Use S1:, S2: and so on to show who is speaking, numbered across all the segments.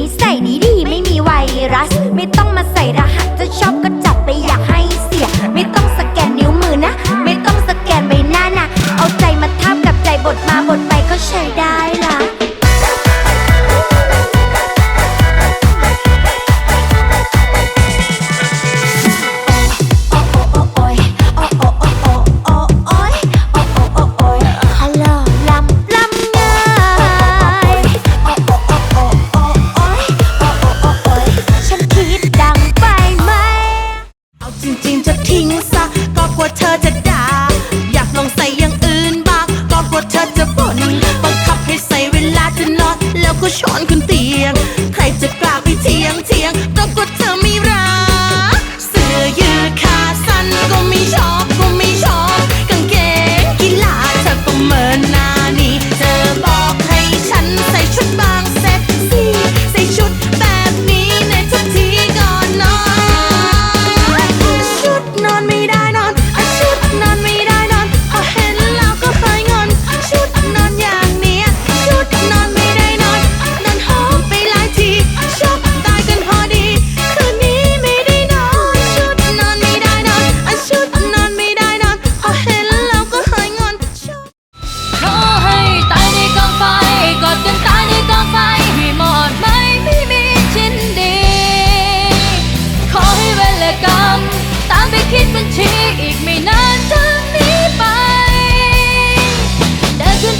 S1: นิสัยดีดีไม่มีไวรัส ไม่ต้องมาใส่รหัสจะชอบก็จะ Sean can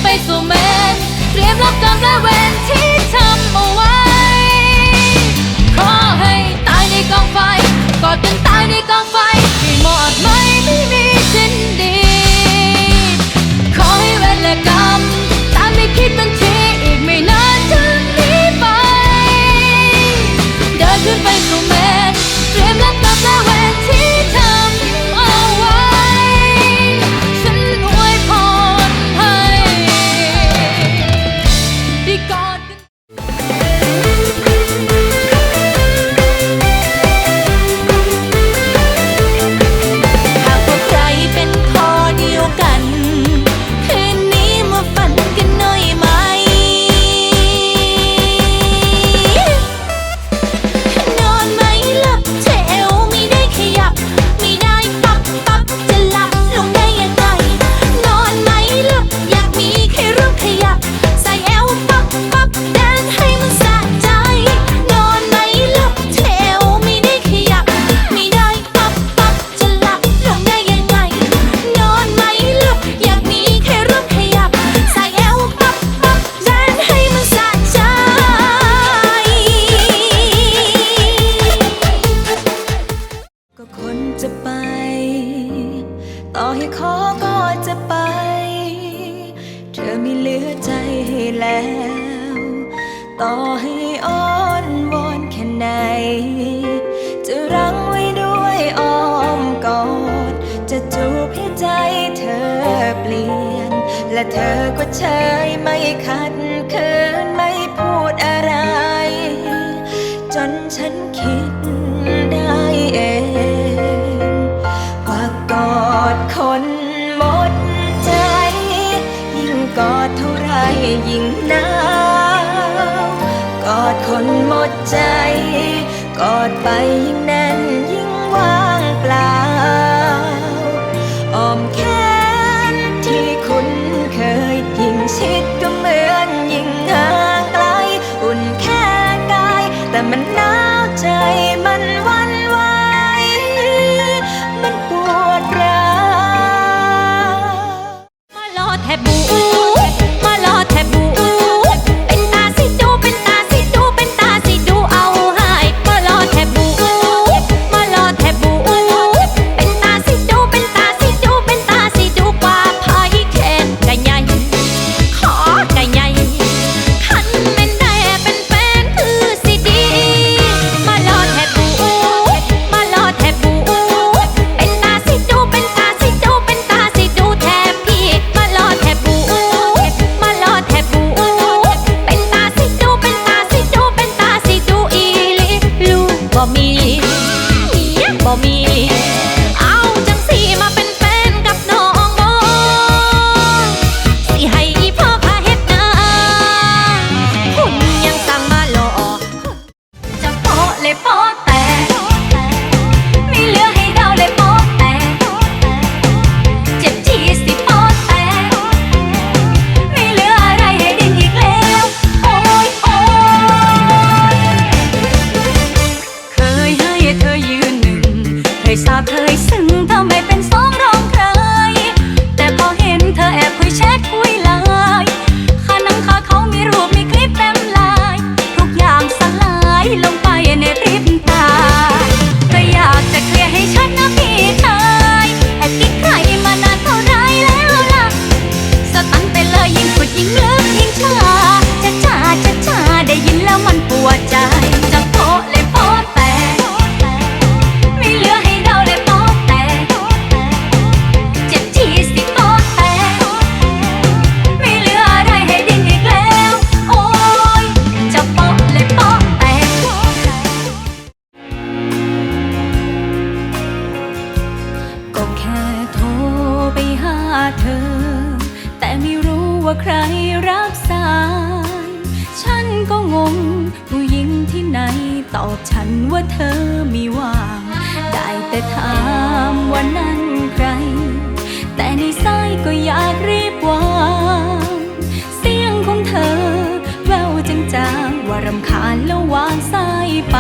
S1: ไป
S2: สู่แมนเต
S3: รียมรับกรรมและเวรที่ทำเอาไว้ ขอให้ตายในกองไฟกอดกันตายใน จะไป
S2: เธอไม่เหลือใจให้แล้ว ต่อให้อ้อนวอนแค่ไหน จะรั้งไว้ด้วยอ้อมกอด จะจูบให้ใจเธอเปลี่ยน และเธอก็เฉยไม่ขัดคืนไม่พูดอะไร จนฉันคิดได้เอง ว่ากอดคน กอดเท่าไรยิ่งหนาวกอดคนหมดใจ กอดไปยิ่งแน่นยิ่งว่างเปล่าอ้อมแค่ คยสาบเคยซึ้งทำไมเป็นสองเรา ว่า
S3: ใครรับสาย ฉันก็งง ผู้หญิงที่ไหนตอบฉันว่าเธอมีว่าง ได้แต่ถามว่านั้นใคร แต่ในสายก็อยากรีบวางเสียงของเธอ แววจังจางว่ารำคาญแล้ววางสายไป